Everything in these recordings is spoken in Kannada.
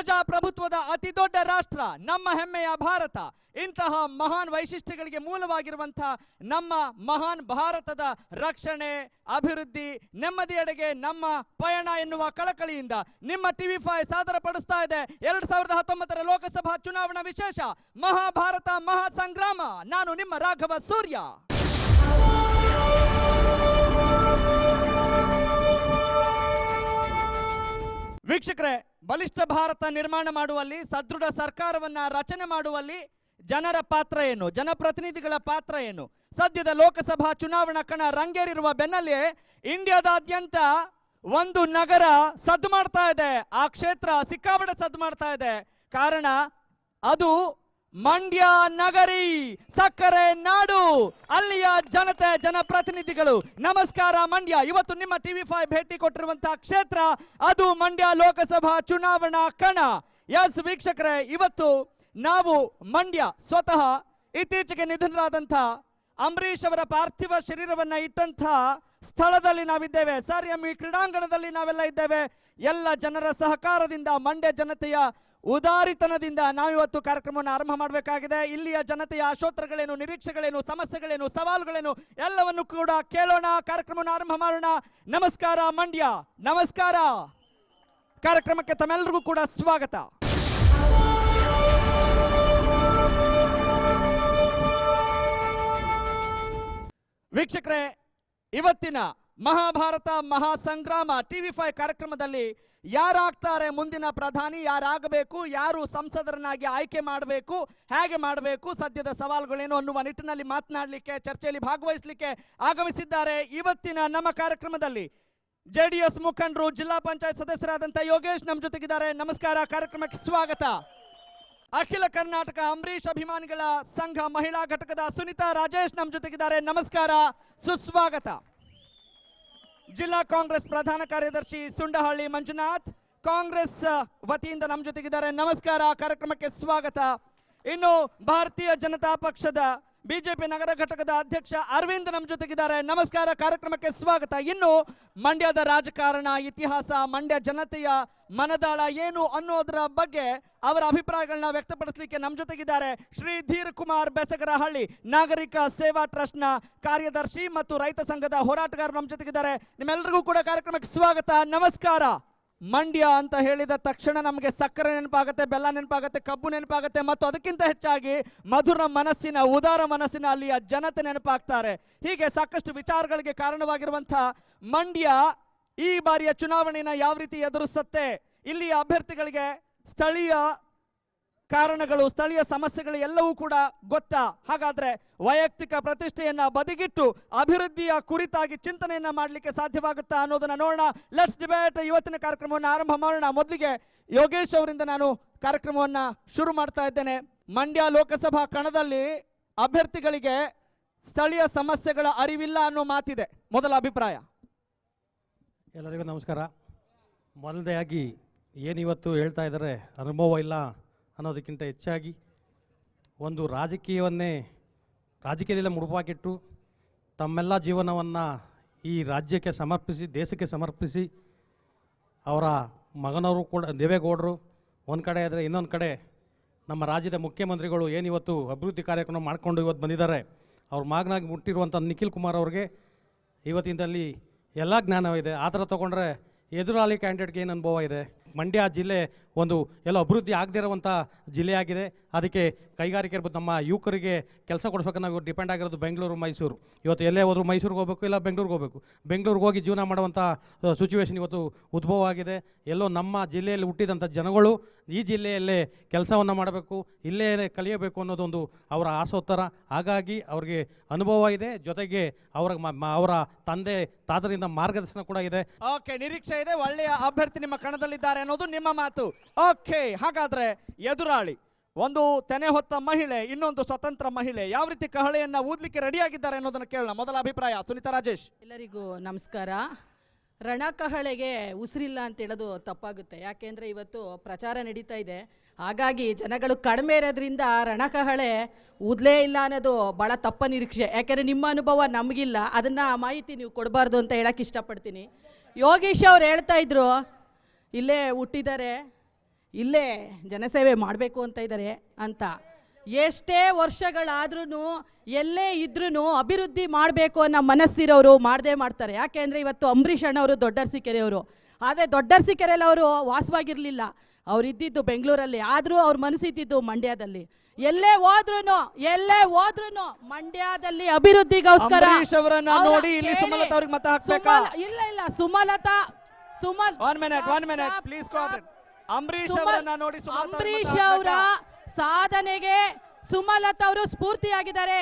ಪ್ರಜಾಪ್ರಭುತ್ವದ ಅತಿ ದೊಡ್ಡ ರಾಷ್ಟ್ರ, ನಮ್ಮ ಹೆಮ್ಮೆಯ ಭಾರತ. ಇಂತಹ ಮಹಾನ್ ವೈಶಿಷ್ಟ್ಯಗಳಿಗೆ ಮೂಲವಾಗಿರುವಂತಹ ನಮ್ಮ ಮಹಾನ್ ಭಾರತದ ರಕ್ಷಣೆ, ಅಭಿವೃದ್ಧಿ ನೆಮ್ಮದಿಯೆಡೆಗೆ ನಮ್ಮ ಪಯಣ ಎನ್ನುವ ಕಳಕಳಿಯಿಂದ ನಿಮ್ಮ ಟಿವಿ ಫೈವ್ ಸಾದರ ಪಡಿಸ್ತಾ ಇದೆ. ಎರಡ್ ಸಾವಿರದ ಹತ್ತೊಂಬತ್ತರ ಲೋಕಸಭಾ ಚುನಾವಣಾ ವಿಶೇಷ, ಮಹಾಭಾರತ ಮಹಾ ಸಂಗ್ರಾಮ ನಾನು ನಿಮ್ಮ ರಾಘವ ಸೂರ್ಯ. ವೀಕ್ಷಕರೇ ಬಲಿಷ್ಠ ಭಾರತ ನಿರ್ಮಾಣ ಮಾಡುವಲ್ಲಿ, ಸದೃಢ ಸರ್ಕಾರವನ್ನ ರಚನೆ ಮಾಡುವಲ್ಲಿ ಜನರ ಪಾತ್ರ ಏನು, ಜನಪ್ರತಿನಿಧಿಗಳ ಪಾತ್ರ ಏನು? ಸದ್ಯದ ಲೋಕಸಭಾ ಚುನಾವಣಾ ಕಣ ರಂಗೇರಿರುವ ಬೆನ್ನಲ್ಲೇ ಇಂಡಿಯಾದಾದ್ಯಂತ ಒಂದು ನಗರ ಸದ್ದು ಮಾಡ್ತಾ ಇದೆ. ಆ ಕ್ಷೇತ್ರ ಸಿಕ್ಕಾಪಟ್ಟೆ ಸದ್ದು ಮಾಡ್ತಾ ಇದೆ. ಕಾರಣ ಅದು ಮಂಡ್ಯ ನಗರಿ, ಸಕ್ಕರೆ ನಾಡು, ಅಲ್ಲಿಯ ಜನತೆ, ಜನಪ್ರತಿನಿಧಿಗಳು, ನಮಸ್ಕಾರ ಮಂಡ್ಯ. ಇವತ್ತು ನಿಮ್ಮ ಟಿವಿ ಫೈವ್ ಭೇಟಿ ಕೊಟ್ಟಿರುವಂತಹ ಕ್ಷೇತ್ರ, ಅದು ಮಂಡ್ಯ ಲೋಕಸಭಾ ಚುನಾವಣಾ ಕಣ. ಎಸ್ ವೀಕ್ಷಕರೇ, ಇವತ್ತು ನಾವು ಮಂಡ್ಯ ಸ್ವತಃ ಇತ್ತೀಚೆಗೆ ನಿಧನರಾದಂಥ ಅಂಬರೀಷ್ ಅವರ ಪಾರ್ಥಿವ ಶರೀರವನ್ನ ಇಟ್ಟಂತ ಸ್ಥಳದಲ್ಲಿ ನಾವಿದ್ದೇವೆ. ಸರ್ ಎಂ ಈ ಕ್ರೀಡಾಂಗಣದಲ್ಲಿ ನಾವೆಲ್ಲ ಇದ್ದೇವೆ. ಎಲ್ಲ ಜನರ ಸಹಕಾರದಿಂದ ಮಂಡ್ಯ ಜನತೆಯ ಉದಾರಿತನದಿಂದ ನಾವಿವತ್ತು ಕಾರ್ಯಕ್ರಮವನ್ನು ಆರಂಭ ಮಾಡಬೇಕಾಗಿದೆ. ಇಲ್ಲಿಯ ಜನತೆಯ ಆಶೋತ್ತರಗಳೇನು ನಿರೀಕ್ಷೆಗಳೇನು, ಸಮಸ್ಯೆಗಳೇನು, ಸವಾಲುಗಳೇನು, ಎಲ್ಲವನ್ನು ಕೂಡ ಕೇಳೋಣ. ಕಾರ್ಯಕ್ರಮವನ್ನು ಆರಂಭ ಮಾಡೋಣ. ನಮಸ್ಕಾರ ಮಂಡ್ಯ. ನಮಸ್ಕಾರ. ಕಾರ್ಯಕ್ರಮಕ್ಕೆ ತಮ್ಮೆಲ್ಲರಿಗೂ ಕೂಡ ಸ್ವಾಗತ. ವೀಕ್ಷಕರೇ, ಇವತ್ತಿನ ಮಹಾಭಾರತ ಮಹಾಸಂಗ್ರಾಮ ಟಿವಿ ಫೈವ್ ಕಾರ್ಯಕ್ರಮದಲ್ಲಿ ಯಾರಾಗ್ತಾರೆ ಮುಂದಿನ ಪ್ರಧಾನಿ, ಯಾರಾಗಬೇಕು, ಯಾರು ಸಂಸದರನ್ನಾಗಿ ಆಯ್ಕೆ ಮಾಡಬೇಕು, ಹೇಗೆ ಮಾಡಬೇಕು, ಸದ್ಯದ ಸವಾಲುಗಳೇನು ಅನ್ನುವ ನಿಟ್ಟಿನಲ್ಲಿ ಮಾತನಾಡಲಿಕ್ಕೆ, ಚರ್ಚೆಯಲ್ಲಿ ಭಾಗವಹಿಸಲಿಕ್ಕೆ ಆಗಮಿಸಿದ್ದಾರೆ ಇವತ್ತಿನ ನಮ್ಮ ಕಾರ್ಯಕ್ರಮದಲ್ಲಿ ಜೆ ಮುಖಂಡರು, ಜಿಲ್ಲಾ ಪಂಚಾಯತ್ ಸದಸ್ಯರಾದಂಥ ಯೋಗೇಶ್ ನಮ್ಮ ಜೊತೆಗಿದ್ದಾರೆ. ನಮಸ್ಕಾರ, ಕಾರ್ಯಕ್ರಮಕ್ಕೆ ಸ್ವಾಗತ. ಅಖಿಲ ಕರ್ನಾಟಕ ಅಂಬರೀಷ್ ಅಭಿಮಾನಿಗಳ ಸಂಘ ಮಹಿಳಾ ಘಟಕದ ಸುನಿತಾ ರಾಜೇಶ್ ನಮ್ಮ ಜೊತೆಗಿದ್ದಾರೆ. ನಮಸ್ಕಾರ, ಸುಸ್ವಾಗತ. ಜಿಲ್ಲಾ ಕಾಂಗ್ರೆಸ್ ಪ್ರಧಾನ ಕಾರ್ಯದರ್ಶಿ ಸುಂಡಹಳ್ಳಿ ಮಂಜುನಾಥ್, ಕಾಂಗ್ರೆಸ್ ವತಿಯಿಂದ ನಮ್ಮ ಜೊತೆಗಿದ್ದಾರೆ. ನಮಸ್ಕಾರ. ಕಾರ್ಯಕ್ರಮಕ್ಕೆ ಸ್ವಾಗತ. ಇನ್ನು ಭಾರತೀಯ ಜನತಾ ಪಕ್ಷದ ಬಿಜೆಪಿ ನಗರ ಘಟಕದ ಅಧ್ಯಕ್ಷ ಅರವಿಂದ್ ನಮ್ಮ ಜೊತೆಗಿದ್ದಾರೆ. ನಮಸ್ಕಾರ, ಕಾರ್ಯಕ್ರಮಕ್ಕೆ ಸ್ವಾಗತ. ಇನ್ನು ಮಂಡ್ಯದ ರಾಜಕಾರಣ, ಇತಿಹಾಸ, ಮಂಡ್ಯ ಜನತೆಯ ಮನದಾಳ ಏನು ಅನ್ನೋದರ ಬಗ್ಗೆ ಅವರ ಅಭಿಪ್ರಾಯಗಳನ್ನ ವ್ಯಕ್ತಪಡಿಸಲಿಕ್ಕೆ ನಮ್ಮ ಜೊತೆಗಿದ್ದಾರೆ ಶ್ರೀ ಧೀರ್ ಕುಮಾರ್ ಬೆಸಗರಹಳ್ಳಿ, ನಾಗರಿಕ ಸೇವಾ ಟ್ರಸ್ಟ್ನ ಕಾರ್ಯದರ್ಶಿ ಮತ್ತು ರೈತ ಸಂಘದ ಹೋರಾಟಗಾರರು ನಮ್ಮ ಜೊತೆಗಿದ್ದಾರೆ. ನಿಮ್ಮೆಲ್ಲರಿಗೂ ಕೂಡ ಕಾರ್ಯಕ್ರಮಕ್ಕೆ ಸ್ವಾಗತ. ನಮಸ್ಕಾರ. ಮಂಡ್ಯ ಅಂತ ಹೇಳಿದ ತಕ್ಷಣ ನಮಗೆ ಸಕ್ಕರೆ ನೆನಪಾಗುತ್ತೆ, ಬೆಲ್ಲ ನೆನಪಾಗುತ್ತೆ, ಕಬ್ಬು ನೆನಪಾಗುತ್ತೆ, ಮತ್ತು ಅದಕ್ಕಿಂತ ಹೆಚ್ಚಾಗಿ ಮಧುರ ಮನಸ್ಸಿನ, ಉದಾರ ಮನಸ್ಸಿನ ಅಲ್ಲಿಯ ಜನತೆ ನೆನಪಾಗ್ತಾರೆ. ಹೀಗೆ ಸಾಕಷ್ಟು ವಿಚಾರಗಳಿಗೆ ಕಾರಣವಾಗಿರುವಂತಹ ಮಂಡ್ಯ ಈ ಬಾರಿಯ ಚುನಾವಣೆಯನ್ನು ಯಾವ ರೀತಿ ಎದುರಿಸುತ್ತೆ, ಇಲ್ಲಿಯ ಅಭ್ಯರ್ಥಿಗಳಿಗೆ ಸ್ಥಳೀಯ ಕಾರಣಗಳು, ಸ್ಥಳೀಯ ಸಮಸ್ಯೆಗಳು ಎಲ್ಲವೂ ಕೂಡ ಗೊತ್ತಾ. ಹಾಗಾದ್ರೆ ವೈಯಕ್ತಿಕ ಪ್ರತಿಷ್ಠೆಯನ್ನ ಬದಿಗಿಟ್ಟು ಅಭಿವೃದ್ಧಿಯ ಕುರಿತಾಗಿ ಚಿಂತನೆಯನ್ನ ಮಾಡಲಿಕ್ಕೆ ಸಾಧ್ಯವಾಗುತ್ತಾ ಅನ್ನೋದನ್ನ ನೋಡೋಣ. ಲೆಟ್ಸ್ ಡಿಬೇಟ್ ಇವತ್ತಿನ ಕಾರ್ಯಕ್ರಮವನ್ನು ಆರಂಭ ಮಾಡೋಣ. ಮೊದಲಿಗೆ ಯೋಗೇಶ್ ಅವರಿಂದ ನಾನು ಕಾರ್ಯಕ್ರಮವನ್ನ ಶುರು ಮಾಡ್ತಾ ಇದ್ದೇನೆ. ಮಂಡ್ಯ ಲೋಕಸಭಾ ಕಣದಲ್ಲಿ ಅಭ್ಯರ್ಥಿಗಳಿಗೆ ಸ್ಥಳೀಯ ಸಮಸ್ಯೆಗಳ ಅರಿವಿಲ್ಲ ಅನ್ನೋ ಮಾತಿದೆ. ಮೊದಲ ಅಭಿಪ್ರಾಯ. ಎಲ್ಲರಿಗೂ ನಮಸ್ಕಾರ. ಮೊದಲನೆಯಾಗಿ ಏನಿವತ್ತು ಹೇಳ್ತಾ ಇದ್ದಾರೆ ಅನುಭವ ಇಲ್ಲ. ಅನ್ನೋದಕ್ಕಿಂತ ಹೆಚ್ಚಾಗಿ ಒಂದು ರಾಜಕೀಯವನ್ನೇ ರಾಜಕೀಯದಲ್ಲೇ ಮುಡುಪಾಕಿಟ್ಟು ತಮ್ಮೆಲ್ಲ ಜೀವನವನ್ನು ಈ ರಾಜ್ಯಕ್ಕೆ ಸಮರ್ಪಿಸಿ, ದೇಶಕ್ಕೆ ಸಮರ್ಪಿಸಿ ಅವರ ಮಗನವರು ಕೂಡ, ದೇವೇಗೌಡರು ಒಂದು ಕಡೆ ಆದರೆ ಇನ್ನೊಂದು ಕಡೆ ನಮ್ಮ ರಾಜ್ಯದ ಮುಖ್ಯಮಂತ್ರಿಗಳು ಏನಿವತ್ತು ಅಭಿವೃದ್ಧಿ ಕಾರ್ಯಕ್ರಮ ಮಾಡಿಕೊಂಡು ಇವತ್ತು ಬಂದಿದ್ದಾರೆ, ಅವ್ರ ಮಗನಾಗಿ ಮುಟ್ಟಿರುವಂಥ ನಿಖಿಲ್ ಕುಮಾರ್ ಅವ್ರಿಗೆ ಇವತ್ತಿನಲ್ಲಿ ಎಲ್ಲ ಜ್ಞಾನವಿದೆ. ಆ ಥರ ತೊಗೊಂಡ್ರೆ ಎದುರಾಳಿ ಕ್ಯಾಂಡಿಡೇಟ್ಗೆ ಏನು ಅನುಭವ ಇದೆ? ಮಂಡ್ಯ ಜಿಲ್ಲೆ ಒಂದು ಎಲ್ಲ ಅಭಿವೃದ್ಧಿ ಆಗದೇ ಇರುವಂಥ ಜಿಲ್ಲೆಯಾಗಿದೆ ಅದಕ್ಕೆ ಕೈಗಾರಿಕೆ ಇರ್ಬೋದು, ನಮ್ಮ ಯುವಕರಿಗೆ ಕೆಲಸ ಕೊಡಿಸ್ಬೇಕು ನಾವು ಡಿಪೆಂಡ್ ಆಗಿರೋದು ಬೆಂಗಳೂರು, ಮೈಸೂರು. ಇವತ್ತು ಎಲ್ಲೇ ಹೋದ್ರು ಮೈಸೂರಿಗೆ ಹೋಗಬೇಕು, ಇಲ್ಲ ಬೆಂಗಳೂರಿಗೆ ಹೋಗಬೇಕು. ಬೆಂಗಳೂರಿಗೆ ಹೋಗಿ ಜೀವನ ಮಾಡುವಂಥ ಸಿಚುವೇಶನ್ ಇವತ್ತು ಉದ್ಭವ ಆಗಿದೆ. ಎಲ್ಲೋ ನಮ್ಮ ಜಿಲ್ಲೆಯಲ್ಲಿ ಹುಟ್ಟಿದಂಥ ಜನಗಳು ಈ ಜಿಲ್ಲೆಯಲ್ಲೇ ಕೆಲಸವನ್ನು ಮಾಡಬೇಕು ಇಲ್ಲೇ ಕಲಿಯಬೇಕು ಅನ್ನೋದೊಂದು ಅವರ ಆಸೋತ್ತರ. ಹಾಗಾಗಿ ಅವ್ರಿಗೆ ಅನುಭವ ಇದೆ. ಜೊತೆಗೆ ಅವರ ಅವರ ತಂದೆ, ತಾತರಿಂದ ಮಾರ್ಗದರ್ಶನ ಕೂಡ ಇದೆ. ಓಕೆ ನಿರೀಕ್ಷೆ ಇದೆ. ಒಳ್ಳೆಯ ಅಭ್ಯರ್ಥಿ ನಿಮ್ಮ ಕಣದಲ್ಲಿದ್ದಾರೆ. ಅನ್ನೋದು ನಿಮ್ಮ ಮಾತು. ಓಕೆ, ಹಾಗಾದ್ರೆ ಎದುರಾಳಿ, ಒಂದು ತೆನೆ ಹೊತ್ತ ಮಹಿಳೆ, ಇನ್ನೊಂದು ಸ್ವತಂತ್ರ ಮಹಿಳೆ, ಯಾವ ರೀತಿ ಕಹಳೆಯನ್ನ ಊದ್ಲಿಕ್ಕೆ ರೆಡಿಯಾಗಿದ್ದಾರೆ ಅನ್ನೋದನ್ನ ಕೇಳೋಣ. ಮೊದಲ ಅಭಿಪ್ರಾಯ, ಸುನಿತಾ ರಾಜೇಶ್. ಎಲ್ಲರಿಗೂ ನಮಸ್ಕಾರ. ರಣಕಹಳೆಗೆ ಉಸಿರಿಲ್ಲ ಅಂತ ಹೇಳೋದು ತಪ್ಪಾಗುತ್ತೆ. ಯಾಕೆಂದರೆ ಇವತ್ತು ಪ್ರಚಾರ ನಡೀತಾ ಇದೆ. ಹಾಗಾಗಿ ಜನಗಳು ಕಡಿಮೆ ಇರೋದ್ರಿಂದ ರಣಕಹಳೆ ಊದಲೇ ಇಲ್ಲ ಅನ್ನೋದು ಭಾಳ ತಪ್ಪ ನಿರೀಕ್ಷೆ. ಯಾಕೆಂದರೆ ನಿಮ್ಮ ಅನುಭವ ನಮಗಿಲ್ಲ. ಅದನ್ನು ಮಾಹಿತಿ ನೀವು ಕೊಡಬಾರ್ದು ಅಂತ ಹೇಳಕ್ಕೆ ಇಷ್ಟಪಡ್ತೀನಿ. ಯೋಗೀಶ್ ಅವ್ರು ಹೇಳ್ತಾ ಇದ್ರು ಇಲ್ಲೇ ಹುಟ್ಟಿದ್ದಾರೆ ಇಲ್ಲೇ ಜನಸೇವೆ ಮಾಡಬೇಕು ಅಂತ ಇದ್ದಾರೆ ಅಂತ. ಎಷ್ಟೇ ವರ್ಷಗಳಾದ್ರೂ ಎಲ್ಲೇ ಇದ್ರೂ ಅಭಿವೃದ್ಧಿ ಮಾಡಬೇಕು ಅನ್ನೋ ಮನಸ್ಸಿರೋರು ಮಾಡದೇ ಮಾಡ್ತಾರೆ. ಯಾಕೆಂದರೆ ಇವತ್ತು ಅಂಬರೀಷ್ ಅಣ್ಣವರು ದೊಡ್ಡರ್ಸಿಕೆರೆಯವರು. ಆದರೆ ದೊಡ್ಡರ್ಸಿಕೆರೆಯಲ್ಲಿ ಅವರು ವಾಸವಾಗಿರಲಿಲ್ಲ. ಅವ್ರು ಇದ್ದಿದ್ದು ಬೆಂಗಳೂರಲ್ಲಿ ಆದರೂ ಅವ್ರ ಮನಸ್ಸಿದ್ದಿದ್ದು ಮಂಡ್ಯದಲ್ಲಿ. ಎಲ್ಲೇ ಹೋದ್ರು ಎಲ್ಲೇ ಹೋದ್ರು ಮಂಡ್ಯದಲ್ಲಿ ಅಭಿವೃದ್ಧಿಗೋಸ್ಕರ ಅಂಬರೀಷ್ ಅವರನ್ನ ನೋಡಿ ಇಲ್ಲಿ ಸುಮಲತಾ ಅವ್ರಿಗೆ ಮತ ಹಾಕ್ಬೇಕಾ? ಸುಮಲ- ಇಲ್ಲ ಇಲ್ಲ Sumalatha Sumal one minute one minute please cooperate Ambareesh ಅವರನ್ನ ನೋಡಿ ಸುಮಲತಾ ಮತ ಅವರ? ಸಾಧನೆಗೆ ಸುಮಲತಾ ಅವರು ಸ್ಫೂರ್ತಿಯಾಗಿದ್ದಾರೆ.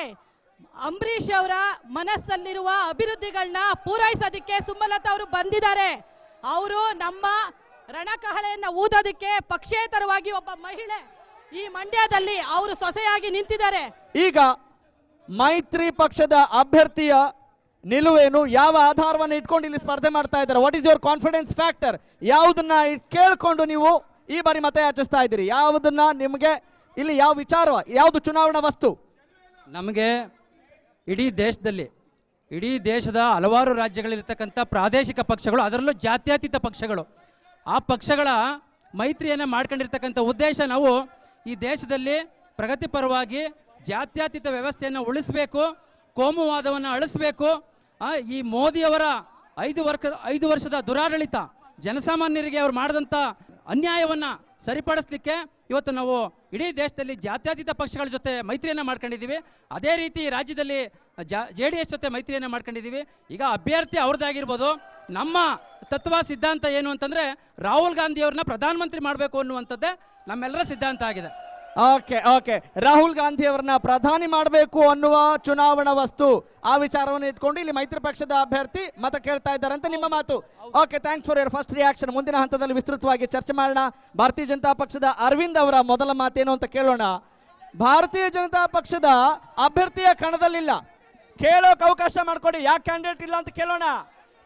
ಅಂಬರೀಷ್ ಅವರ ಮನಸ್ಸಲ್ಲಿರುವ ಅಭಿವೃದ್ಧಿಗಳನ್ನ ಪೂರೈಸೋದಿಕ್ಕೆ ಸುಮಲತಾ ಅವರು ಬಂದಿದ್ದಾರೆ. ಅವರು ನಮ್ಮ ರಣಕಹಳೆಯನ್ನ ಊದೋದಕ್ಕೆ ಪಕ್ಷೇತರವಾಗಿ ಒಬ್ಬ ಮಹಿಳೆ ಈ ಮಂಡ್ಯದಲ್ಲಿ ಅವರು ಸೊಸೆಯಾಗಿ ನಿಂತಿದ್ದಾರೆ. ಈಗ ಮೈತ್ರಿ ಪಕ್ಷದ ಅಭ್ಯರ್ಥಿಯ ನಿಲುವೇನು? ಯಾವ ಆಧಾರವನ್ನು ಇಟ್ಕೊಂಡು ಇಲ್ಲಿ ಸ್ಪರ್ಧೆ ಮಾಡ್ತಾ ಇದ್ದಾರೆ? What is your confidence factor ಯಾವುದನ್ನ ಕೇಳಿಕೊಂಡು ನೀವು ಈ ಬಾರಿ ಮತ ಯಾಚಿಸ್ತಾ ಇದ್ದೀರಿ? ಯಾವುದನ್ನ ನಿಮಗೆ ಇಲ್ಲಿ ಯಾವ ವಿಚಾರ, ಯಾವುದು ಚುನಾವಣಾ ವಸ್ತು? ನಮಗೆ ಇಡೀ ದೇಶದಲ್ಲಿ, ಇಡೀ ದೇಶದ ಹಲವಾರು ರಾಜ್ಯಗಳಿರ್ತಕ್ಕಂಥ ಪ್ರಾದೇಶಿಕ ಪಕ್ಷಗಳು, ಅದರಲ್ಲೂ ಜಾತ್ಯತೀತ ಪಕ್ಷಗಳು, ಆ ಪಕ್ಷಗಳ ಮೈತ್ರಿಯನ್ನು ಮಾಡ್ಕೊಂಡಿರ್ತಕ್ಕಂಥ ಉದ್ದೇಶ ನಾವು ಈ ದೇಶದಲ್ಲಿ ಪ್ರಗತಿಪರವಾಗಿ ಜಾತ್ಯತೀತ ವ್ಯವಸ್ಥೆಯನ್ನು ಉಳಿಸಬೇಕು. ಕೋಮುವಾದವನ್ನು ಅಳಿಸಬೇಕು. ಈ ಮೋದಿಯವರ ಐದು ವರ್ಷ ಐದು ವರ್ಷದ ದುರಾಡಳಿತ, ಜನಸಾಮಾನ್ಯರಿಗೆ ಅವರು ಮಾಡಿದಂಥ ಅನ್ಯಾಯವನ್ನು ಸರಿಪಡಿಸ್ಲಿಕ್ಕೆ ಇವತ್ತು ನಾವು ಇಡೀ ದೇಶದಲ್ಲಿ ಜಾತ್ಯತೀತ ಪಕ್ಷಗಳ ಜೊತೆ ಮೈತ್ರಿಯನ್ನು ಮಾಡ್ಕೊಂಡಿದ್ದೀವಿ. ಅದೇ ರೀತಿ ರಾಜ್ಯದಲ್ಲಿ ಜೆ ಡಿ ಎಸ್ ಜೊತೆ ಮೈತ್ರಿಯನ್ನು ಮಾಡ್ಕೊಂಡಿದ್ದೀವಿ. ಈಗ ಅಭ್ಯರ್ಥಿ ಅವ್ರದ್ದಾಗಿರ್ಬೋದು. ನಮ್ಮ ತತ್ವ ಸಿದ್ಧಾಂತ ಏನು ಅಂತಂದರೆ ರಾಹುಲ್ ಗಾಂಧಿಯವ್ರನ್ನ ಪ್ರಧಾನಮಂತ್ರಿ ಮಾಡಬೇಕು ಅನ್ನುವಂಥದ್ದೇ ನಮ್ಮೆಲ್ಲರ ಸಿದ್ಧಾಂತ ಆಗಿದೆ. Okay okay. ರಾಹುಲ್ ಗಾಂಧಿ ಅವರನ್ನ ಪ್ರಧಾನಿ ಮಾಡಬೇಕು ಅನ್ನುವ ಚುನಾವಣಾ ವಸ್ತು, ಆ ವಿಚಾರವನ್ನು ಇಟ್ಕೊಂಡು ಇಲ್ಲಿ ಮೈತ್ರಿ ಪಕ್ಷದ ಅಭ್ಯರ್ಥಿ ಮತ ಕೇಳ್ತಾ ಇದ್ದಾರೆ ಅಂತ ನಿಮ್ಮ ಮಾತು. Okay thanks for your first reaction ಮುಂದಿನ ಹಂತದಲ್ಲಿ ವಿಸ್ತೃತವಾಗಿ ಚರ್ಚೆ ಮಾಡೋಣ. ಭಾರತೀಯ ಜನತಾ ಪಕ್ಷದ ಅರವಿಂದ್ ಅವರ ಮೊದಲ ಮಾತೇನು ಅಂತ ಕೇಳೋಣ. ಭಾರತೀಯ ಜನತಾ ಪಕ್ಷದ ಅಭ್ಯರ್ಥಿಯ ಕಣದಲ್ಲಿಲ್ಲ. ಕೇಳೋಕೆ ಅವಕಾಶ ಮಾಡಿಕೊಡಿ. ಯಾಕೆ ಕ್ಯಾಂಡಿಡೇಟ್ ಇಲ್ಲ ಅಂತ ಕೇಳೋಣ.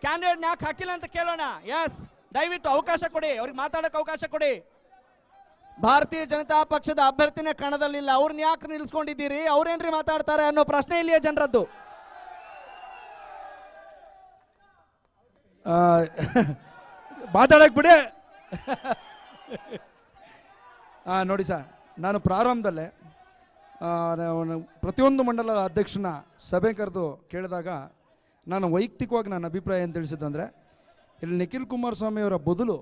ಕ್ಯಾಂಡಿಡೇಟ್ ಯಾಕೆ ಹಾಕಿಲ್ಲ ಅಂತ ಕೇಳೋಣ. ಎಸ್ ದಯವಿಟ್ಟು ಅವಕಾಶ ಕೊಡಿ. ಅವ್ರಿಗೆ ಮಾತಾಡೋಕೆ ಅವಕಾಶ ಕೊಡಿ. ಭಾರತೀಯ ಜನತಾ ಪಕ್ಷದ ಅಭ್ಯರ್ಥಿನೇ ಕಣದಲ್ಲಿಲ್ಲ. ಅವ್ರನ್ನ ಯಾಕೆ ನಿಲ್ಸ್ಕೊಂಡಿದ್ದೀರಿ? ಅವ್ರೇನ್ರಿ ಮಾತಾಡ್ತಾರೆ ಅನ್ನೋ ಪ್ರಶ್ನೆ ಇಲ್ಲಿಯ ಜನರದ್ದು. ಮಾತಾಡಕ್ ಬಿಡಿ. ನೋಡಿ ಸರ್, ನಾನು ಪ್ರಾರಂಭದಲ್ಲೇ ಪ್ರತಿಯೊಂದು ಮಂಡಲದ ಅಧ್ಯಕ್ಷನ ಸಭೆ ಕರೆದು ಕೇಳಿದಾಗ ನಾನು ವೈಯಕ್ತಿಕವಾಗಿ ನನ್ನ ಅಭಿಪ್ರಾಯ ಏನು ತಿಳಿಸಿದ್ದಂದರೆ ಇಲ್ಲಿ ನಿಖಿಲ್ ಕುಮಾರಸ್ವಾಮಿಯವರ ಬದಲು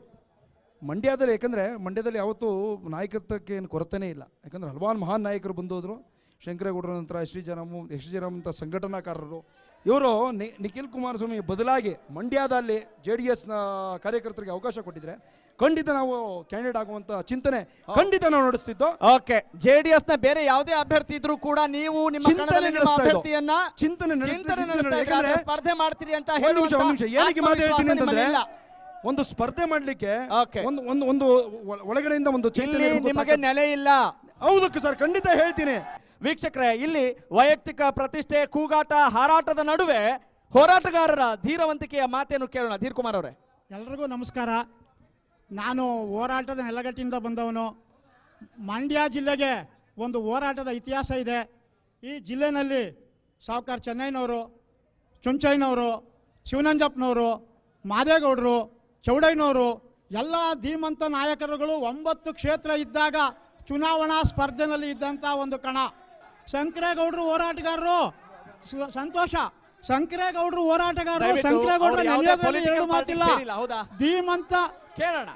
ಮಂಡ್ಯದಲ್ಲಿ ಯಾಕಂದರೆ ಮಂಡ್ಯದಲ್ಲಿ ಯಾವತ್ತೂ ನಾಯಕತ್ವಕ್ಕೆ ಏನು ಕೊರತೆನೇ ಇಲ್ಲ. ಯಾಕಂದರೆ ಹಲವಾರು ಮಹಾನ್ ನಾಯಕರು ಬಂದೋದ್ರು. ಶಂಕರೇಗೌಡರ ನಂತರ ಎಸ್ ಡಿ ಜರಾಮು ಎಸ್ ಡಿ ಸಂಘಟನಾಕಾರರು. ಇವರು ನಿಖಿಲ್ ಕುಮಾರಸ್ವಾಮಿ ಬದಲಾಗಿ ಮಂಡ್ಯದಲ್ಲಿ ಜೆ ಡಿ ಎಸ್ನ ಕಾರ್ಯಕರ್ತರಿಗೆ ಅವಕಾಶ ಕೊಟ್ಟಿದ್ರೆ ಖಂಡಿತ ನಾವು ಕ್ಯಾಂಡಿಡೇಟ್ ಆಗುವಂತ ಚಿಂತನೆ ಖಂಡಿತ ನಾವು ನಡೆಸ್ತಿದ್ದು. ಓಕೆ. ಜೆಡಿಎಸ್ನ ಬೇರೆ ಯಾವುದೇ ಅಭ್ಯರ್ಥಿ ಇದ್ರೂ ಕೂಡ ನೀವು ನಿಮ್ಮ ಚಿಂತನೆ ಕಣದಲ್ಲಿ ನಿಮ್ಮ ನಡೆಸ್ತಾ ಇದ್ದೋ. ಅಭ್ಯರ್ಥಿಯನ್ನ ಚಿಂತನೆ ನಡೆಸ್ತಾ- ಚಿಂತನೆ ಚಿಂತನೆ ನಡೆಸ್ತಾ ಇದ್ರೆ ಯಾಕಂದ್ರೆ- ಸ್ಪರ್ಧೆ ಮಾಡ್ತೀರಿ ಅಂತ ಹೇಳಿ ನಿಮಿಷ ಒಂದು ಹೇಳುವಂತ ಏನಕ್ಕೆ ಮಾತು ಹೇಳ್ತೀನಿ ಆತ್ಮವಿಶ್ವಾಸ ಅಂತಂದ್ರೆ. ಒಂದು ಸ್ಪರ್ಧೆ ಮಾಡ್ಲಿಕ್ಕೆ Okay. ಒಂದು ಒಂದು ಒಂದು ಒಳ- ಒಳಗಡೆಯಿಂದ ಒಂದು ಇಲ್ಲಿ ಚೈತನ್ಯ ಇರ್ಬೇಕು, ನಿಮಗೆ. ನೆಲೆ ಇಲ್ಲ. ಹೌದಕ್ಕೆ ಸರ್ ಖಂಡಿತ ಹೇಳ್ತೀನಿ. ವೀಕ್ಷಕರೇ ಇಲ್ಲಿ ವೈಯಕ್ತಿಕ ಪ್ರತಿಷ್ಠೆ ಕೂಗಾಟ ಹಾರಾಟದ ನಡುವೆ ಹೋರಾಟಗಾರರ ಧೀರವಂತಿಕೆಯ ಮಾತೇನು ಕೇಳೋಣ? ಧೀರ್ ಕುಮಾರ್ ಅವರೇ. ಎಲ್ರಿಗೂ ನಮಸ್ಕಾರ. ನಾನು ಹೋರಾಟದ ನೆಲಗಟ್ಟಿನಿಂದ ಬಂದವನು. ಮಂಡ್ಯ ಜಿಲ್ಲೆಗೆ ಒಂದು ಹೋರಾಟದ ಇತಿಹಾಸ ಇದೆ. ಈ ಜಿಲ್ಲೆನಲ್ಲಿ ಸಾವುಕಾರ್ ಚೆನ್ನೈನವರು ಚುಂಚೈನವರು ಶಿವನಂಜಪ್ಪನವರು ಮಾದೇಗೌಡರು ಚೌಡಯ್ಯನವರು ಎಲ್ಲ ಧೀಮಂತ ನಾಯಕರುಗಳು ಒಂಬತ್ತು ಕ್ಷೇತ್ರ ಇದ್ದಾಗ ಚುನಾವಣಾ ಸ್ಪರ್ಧೆನಲ್ಲಿ ಇದ್ದಂಥ ಒಂದು ಕಣ. ಶಂಕರೇಗೌಡರು ಹೋರಾಟಗಾರರು. ಸಂತೋಷ. ಶಂಕರೇಗೌಡರು ಹೋರಾಟಗಾರರು. ಶಂಕರೇಗೌಡರು ಎರಡು ಮಾತಿಲ್ಲ? ಧೀಮಂತ ಕೇಳೋಣ.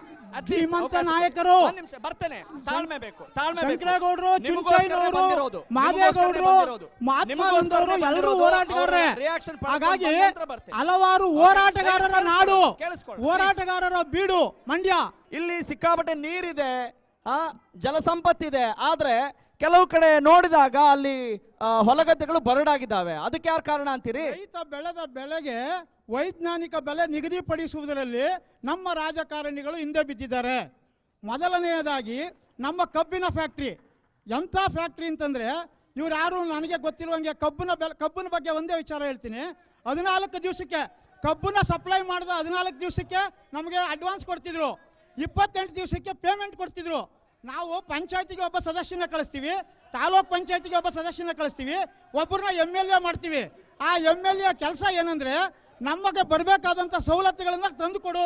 ಧೀಮಂತ ನಾಯಕರು. ನಿಮಿಷ ಬರ್ತೇನೆ. ತಾಳ್ಮೆ ಬೇಕು. ತಾಳ್ಮೆ. ಶಂಕರೇಗೌಡರು ಚಿಂಚೈನವರು. ಮಾದೇಗೌಡರು ಗಾಂಧಿಯವರು ಎಲ್ಲರೂ. ಹೋರಾಟಗಾರರೇ. ಹಾಗಾಗಿ ಹಲವಾರು ಹೋರಾಟಗಾರರ ನಾಡು. ಹೋರಾಟಗಾರರ ಬೀಡು. ಮಂಡ್ಯ. ಇಲ್ಲಿ ಸಿಕ್ಕಾಪಟ್ಟೆ ನೀರಿದೆ ಆ ಜಲಸಂಪತ್ತಿದೆ. ಆದ್ರೆ ಕೆಲವು ಕಡೆ ನೋಡಿದಾಗ ಅಲ್ಲಿ ಹೊಲಗದ್ದೆಗಳು ಬರಡಾಗಿದ್ದಾವೆ. ಅದಕ್ಕೆ ಯಾರು ಕಾರಣ ಅಂತೀರಿ? ರೈತ ಬೆಳೆದ ಬೆಳೆಗೆ ವೈಜ್ಞಾನಿಕ ಬೆಲೆ ನಿಗದಿಪಡಿಸುವುದರಲ್ಲಿ ನಮ್ಮ ರಾಜಕಾರಣಿಗಳು ಹಿಂದೆ ಬಿದ್ದಿದ್ದಾರೆ. ಮೊದಲನೆಯದಾಗಿ ನಮ್ಮ ಕಬ್ಬಿನ ಫ್ಯಾಕ್ಟ್ರಿ. ಎಂಥ ಫ್ಯಾಕ್ಟ್ರಿ ಅಂತಂದರೆ ಇವ್ರು ಯಾರು ನನಗೆ ಗೊತ್ತಿರುವಂಗೆ ಕಬ್ಬಿನ ಬೆಲೆ, ಕಬ್ಬಿನ ಬಗ್ಗೆ ಒಂದೇ ವಿಚಾರ ಹೇಳ್ತೀನಿ. ಹದಿನಾಲ್ಕು ದಿವಸಕ್ಕೆ ಕಬ್ಬನ್ನ ಸಪ್ಲೈ ಮಾಡಿದ ಹದಿನಾಲ್ಕು ದಿವಸಕ್ಕೆ ನಮಗೆ ಅಡ್ವಾನ್ಸ್ ಕೊಡ್ತಿದ್ರು. ಇಪ್ಪತ್ತೆಂಟು ದಿವಸಕ್ಕೆ ಪೇಮೆಂಟ್ ಕೊಡ್ತಿದ್ರು. ನಾವು ಪಂಚಾಯತಿಗೆ ಒಬ್ಬ ಸದಸ್ಯನ ಕಳಿಸ್ತೀವಿ, ತಾಲೂಕ್ ಪಂಚಾಯತಿಗೆ ಒಬ್ಬ ಸದಸ್ಯನ ಕಳಿಸ್ತೀವಿ ಒಬ್ಬರನ್ನ ಎಂ ಎಲ್ ಎ ಮಾಡ್ತೀವಿ. ಆ ಎಂ ಎಲ್ ಎ ಕೆಲಸ ಏನಂದ್ರೆ ನಮಗೆ ಬರಬೇಕಾದಂಥ ಸವಲತ್ತುಗಳನ್ನು ತಂದು ಕೊಡು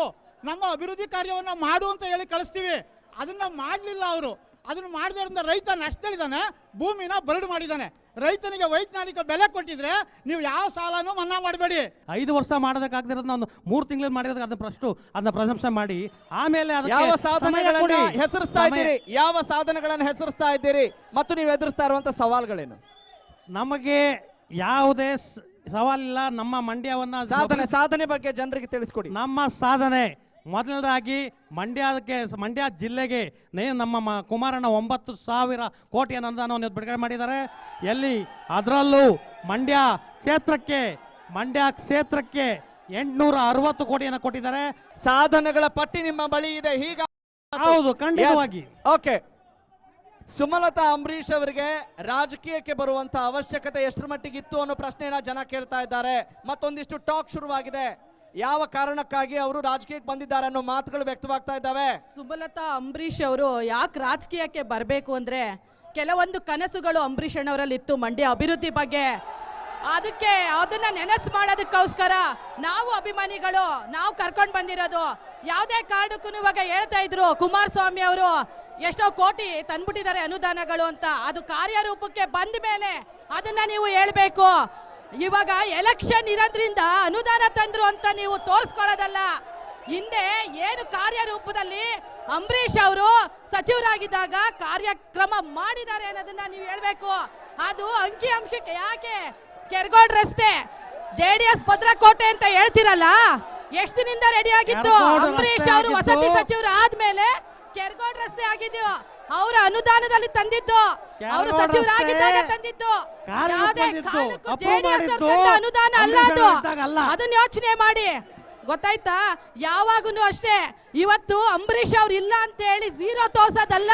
ನಮ್ಮ ಅಭಿವೃದ್ಧಿ ಕಾರ್ಯವನ್ನು ಮಾಡು ಅಂತ ಹೇಳಿ ಕಳಿಸ್ತೀವಿ. ಅದನ್ನ ಮಾಡಲಿಲ್ಲ ಅವರು. ಅದನ್ನ ಮಾಡಿದ್ರಿಂದ ರೈತ ನಷ್ಟದಲ್ಲಿದ್ದಾನೆ ಭೂಮಿನ ಬರಡು ಮಾಡಿದ್ದಾನೆ. ರೈತನಿಗೆ ವೈಜ್ಞಾನಿಕ ಬೆಲೆ ಕೊಟ್ಟಿದ್ರೆ ನೀವು ಯಾವ ಸಾಲನೂ ಮನ್ನಾ ಮಾಡಬೇಡಿ. ಐದು ವರ್ಷ ಮಾಡೋದಕ್ಕಾಗದಿರೋದನ್ನ ಒಂದು ಮೂರು ತಿಂಗಳಲ್ಲಿ ಮಾಡಿರೋದಕ್ಕೆ ಅದನ್ನ ಪ್ರಶ್ನೆ ಅದನ್ನ ಪ್ರಶಂಸೆ ಮಾಡಿ. ಆಮೇಲೆ ಅದಕ್ಕೆ ಯಾವ ಸಾಧನೆಗಳನ್ನು ಹೆಸರಿಸ್ತಾ ಇದ್ದೀರಿ? ಯಾವ ಸಾಧನೆಗಳನ್ನು ಹೆಸರಿಸ್ತಾ ಇದ್ದೀರಿ? ಮತ್ತು ನೀವು ಎದುರಿಸ್ತಾ ಇರುವಂತ ಸವಾಲುಗಳೇನು? ನಮಗೆ ಯಾವುದೇ ಸವಾಲಿಲ್ಲ ನಮ್ಮ ಮಂಡ್ಯವನ್ನ ಸಾಧನೆ ಸಾಧನೆ ಬಗ್ಗೆ ಜನರಿಗೆ ತಿಳಿಸ್ಕೊಡಿ. ನಮ್ಮ ಸಾಧನೆ ಮೊದಲನೇದಾಗಿ ಮಂಡ್ಯಕ್ಕೆ ಮಂಡ್ಯ ಜಿಲ್ಲೆಗೆ ನೇ ನಮ್ಮ ಮ- ಕುಮಾರಣ್ಣ ಒಂಬತ್ತು ಸಾವಿರ ಕೋಟಿ ಅನುದಾನವನ್ನು ಬಿಡುಗಡೆ ಮಾಡಿದ್ದಾರೆ. ಎಲ್ಲಿ? ಅದರಲ್ಲೂ ಮಂಡ್ಯ ಕ್ಷೇತ್ರಕ್ಕೆ ಮಂಡ್ಯ ಕ್ಷೇತ್ರಕ್ಕೆ ಎಂಟುನೂರ ಅರವತ್ತು ಕೋಟಿಯನ್ನು ಕೊಟ್ಟಿದ್ದಾರೆ. ಸಾಧನೆಗಳ ಪಟ್ಟಿ ನಿಮ್ಮ ಬಳಿ ಇದೆ. ಹೀಗ ಹೌದು ಖಂಡಿತವಾಗಿ. ಓಕೆ ಸುಮಲತಾ ಅಂಬರೀಶ್ ಅವರಿಗೆ ರಾಜಕೀಯಕ್ಕೆ ಬರುವಂತ ಅವಶ್ಯಕತೆ ಎಷ್ಟರ ಮಟ್ಟಿಗೆ ಇತ್ತು ಅನ್ನೋ ಪ್ರಶ್ನೆಯನ್ನ ಜನ ಕೇಳ್ತಾ ಇದ್ದಾರೆ. ಮತ್ತೊಂದಿಷ್ಟು ಟಾಕ್ ಶುರುವಾಗಿದೆ. ಯಾವ ಕಾರಣಕ್ಕಾಗಿ ಅವರು ರಾಜಕೀಯಕ್ಕೆ ಬಂದಿದ್ದಾರೆ ಅನ್ನೋ ಮಾತುಗಳು ವ್ಯಕ್ತವಾಗ್ತಾ ಇದ್ದಾವೆ. ಸುಮಲತಾ ಅಂಬರೀಶ್ ಅವರು ಯಾಕೆ ರಾಜಕೀಯಕ್ಕೆ ಬರಬೇಕು ಅಂದ್ರೆ ಕೆಲವೊಂದು ಕನಸುಗಳು ಅಂಬರೀಷ್ ಅಣ್ಣವರಲ್ಲಿ ಇತ್ತು ಮಂಡ್ಯ ಅಭಿವೃದ್ಧಿ ಬಗ್ಗೆ. ಅದಕ್ಕೆ ಅದನ್ನ ನೆನಸು ಮಾಡೋದಕ್ಕೋಸ್ಕರ ನಾವು ಅಭಿಮಾನಿಗಳು, ನಾವು ಕರ್ಕೊಂಡು ಬಂದಿರೋದು. ಯಾವುದೇ ಕಾರಣಕ್ಕೂ ಇವಾಗ ಹೇಳ್ತಾ ಇದ್ರು ಕುಮಾರಸ್ವಾಮಿ ಅವರು ಎಷ್ಟೋ ಕೋಟಿ ತಂದ್ಬಿಟ್ಟಿದ್ದಾರೆ ಅನುದಾನಗಳು ಅಂತ. ಅದು ಕಾರ್ಯರೂಪಕ್ಕೆ ಬಂದ ಮೇಲೆ ಅದನ್ನ ನೀವು ಹೇಳ್ಬೇಕು. ಇವಾಗ ಎಲೆಕ್ಷನ್ ಇರೋದ್ರಿಂದ ಅನುದಾನ ತಂದ್ರು ಅಂತ ನೀವು ತೋರಿಸ್ಕೊಳ್ಳೋದಲ್ಲ. ಹಿಂದೆ ಏನು ಕಾರ್ಯರೂಪದಲ್ಲಿ ಅಂಬರೀಷ್ ಅವರು ಸಚಿವರಾಗಿದ್ದಾಗ ಕಾರ್ಯಕ್ರಮ ಮಾಡಿದ್ದಾರೆ ಅನ್ನೋದನ್ನ ನೀವು ಹೇಳ್ಬೇಕು. ಅದು ಅಂಕಿ ಅಂಶಕ್ಕೆ ಯಾಕೆ? ಕೆರ್ಗೋಡ್ ರಸ್ತೆ ಜೆ ಡಿ ಎಸ್ ಭದ್ರಕೋಟೆ ಅಂತ ಹೇಳ್ತಿರಲ್ಲ? ಎಷ್ಟು ದಿನದಿಂದ ರೆಡಿ ಆಗಿತ್ತು ಅಂಬರೀಷ್ ಅವರು ವಸತಿ. ಸಚಿವರು ಆದ್ಮೇಲೆ ಕೆರ್ಗೋಡ್ ರಸ್ತೆ ಆಗಿದ್ದು ಅವರ ಅನುದಾನದಲ್ಲಿ ತಂದಿದ್ದು. ಅವರು ಸಚಿವರಾಗಿದ್ದಾಗ ತಂದಿದ್ದು. ಯಾವುದೇ ಕಾರಣಕ್ಕೂ ಅನುದಾನ ಅಲ್ಲ ಅದು. ಅದನ್ನ ಯೋಚನೆ ಮಾಡಿ. ಗೊತ್ತಾಯ್ತಾ? ಯಾವಾಗೂ ಅಷ್ಟೇ. ಇವತ್ತು ಅಂಬರೀಷ್ ಅವ್ರು ಇಲ್ಲ ಅಂತ ಹೇಳಿ ಝೀರೋ ತೋರ್ಸೋದಲ್ಲ.